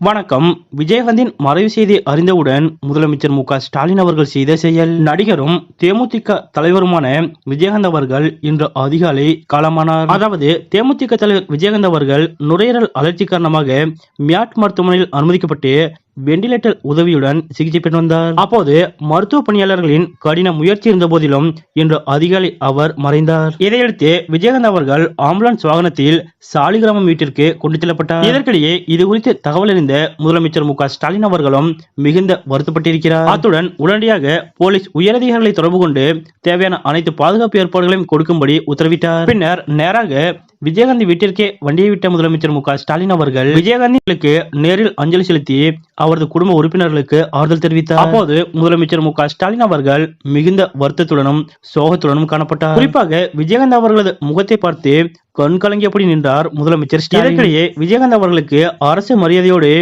வணக்கம். விஜயகாந்தின் மறைவு செய்தி அறிந்தவுடன் முதலமைச்சர் மு க ஸ்டாலின் அவர்கள் செய்த செயல். நடிகரும் தேமுதிக தலைவருமான விஜயகாந்த் அவர்கள் இன்று அதிகாலை காலமானார். அதாவது தேமுதிக தலைவர் விஜயகாந்த் அவர்கள் நுரையீரல் அழற்சி காரணமாக மியாட் மருத்துவமனையில் அனுமதிக்கப்பட்டு வெண்டிலேட்டர் உதவியுடன் சிகிச்சை பெற்று வந்தார். அப்போது மருத்துவ பணியாளர்களின் கடின முயற்சி இருந்த போதிலும் இன்று அதிகாலை அவர் மறைந்தார். இதையடுத்து விஜயகாந்த் அவர்கள் ஆம்புலன்ஸ் வாகனத்தில் சாலிகிராமம் வீட்டிற்கு கொண்டு செல்லப்பட்டார். இதற்கிடையே இது குறித்து தகவல் அறிந்த முதலமைச்சர் மு ஸ்டாலின் அவர்களும் மிகுந்த வருத்தப்பட்டிருக்கிறார். அத்துடன் உடனடியாக போலீஸ் உயரதிகாரிகளை தொடர்பு கொண்டு தேவையான அனைத்து பாதுகாப்பு ஏற்பாடுகளையும் கொடுக்கும்படி உத்தரவிட்டார். பின்னர் நேராக விஜயகாந்த் வீட்டிற்கே வண்டியை விட்ட முதலமைச்சர் மு ஸ்டாலின் அவர்கள் விஜயகாந்திகளுக்கு நேரில் அஞ்சலி செலுத்தி அவரது குடும்ப உறுப்பினர்களுக்கு ஆறுதல் தெரிவித்தார். அப்போது முதலமைச்சர் மு ஸ்டாலின் அவர்கள் மிகுந்த வருத்தத்துடனும் சோகத்துடனும் காணப்பட்டார். குறிப்பாக விஜயகாந்த் அவர்களது முகத்தை பார்த்து கண் கலங்கியபடி நின்றார் முதலமைச்சர் இதற்கிடையே விஜயகாந்த் அவர்களுக்கு அரசு மரியாதையோடு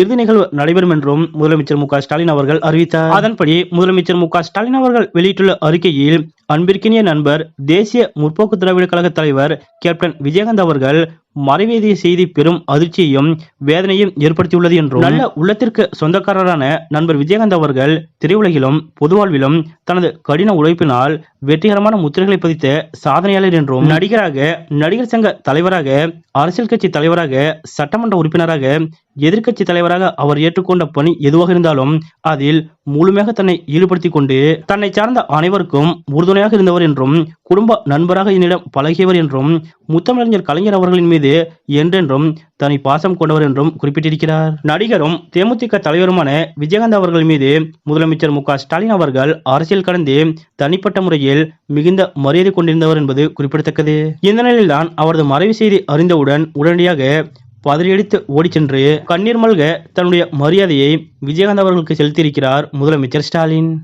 இறுதி நிகழ்வு நடைபெறும் என்றும் முதலமைச்சர் மு ஸ்டாலின் அவர்கள் அறிவித்தார். அதன்படி முதலமைச்சர் மு ஸ்டாலின் அவர்கள் வெளியிட்டுள்ள அறிக்கையில் அன்பிற்கினிய நண்பர் தேசிய முற்போக்கு திராவிட கழக தலைவர் கேப்டன் விஜயகாந்த் அவர்கள் மறைவேதிய செய்தி பெரும் அதிர்ச்சியையும் வேதனையும் ஏற்படுத்தியுள்ளது என்றும் நல்ல உள்ளத்திற்கு சொந்தக்காரரான நண்பர் விஜயகாந்த் அவர்கள் திரையுலகிலும் பொதுவாழ்விலும் தனது கடின உழைப்பினால் வெற்றிகரமான முத்திரைகளை பதித்த சாதனையாளர் என்றும் நடிகராக நடிகர் சங்க தலைவராக அரசியல் கட்சி தலைவராக சட்டமன்ற உறுப்பினராக எதிர்க்கட்சி தலைவராக அவர் ஏற்றுக்கொண்ட பணி எதுவாக இருந்தாலும் அதில் முழுமையாக தன்னை ஈடுபடுத்தி கொண்டு தன்னை சார்ந்த அனைவருக்கும் உறுதுணையாக இருந்தவர் என்றும் குடும்ப நண்பராக என்னிடம் பழகியவர் என்றும் முத்தமிழறிஞர் கலைஞர் அவர்களின் மீது என்றென்றும் தனி பாசம் கொண்டவர் என்றும் குறிப்பிட்டிருக்கிறார். நடிகரும் தேமுதிக தலைவருமான விஜயகாந்த் அவர்கள் மீது முதலமைச்சர் மு ஸ்டாலின் அவர்கள் அரசியல் கடந்து தனிப்பட்ட முறையில் மிகுந்த மரியாதை கொண்டிருந்தவர் என்பது குறிப்பிடத்தக்கது. இந்த நிலையில்தான் அவரது மறைவு செய்தி அறிந்தவுடன் உடனடியாக பதறியடித்து ஓடிச் சென்று கண்ணீர் மல்க தன்னுடைய மரியாதையை விஜயகாந்த் அவர்களுக்கு செலுத்தியிருக்கிறார் முதலமைச்சர் ஸ்டாலின்.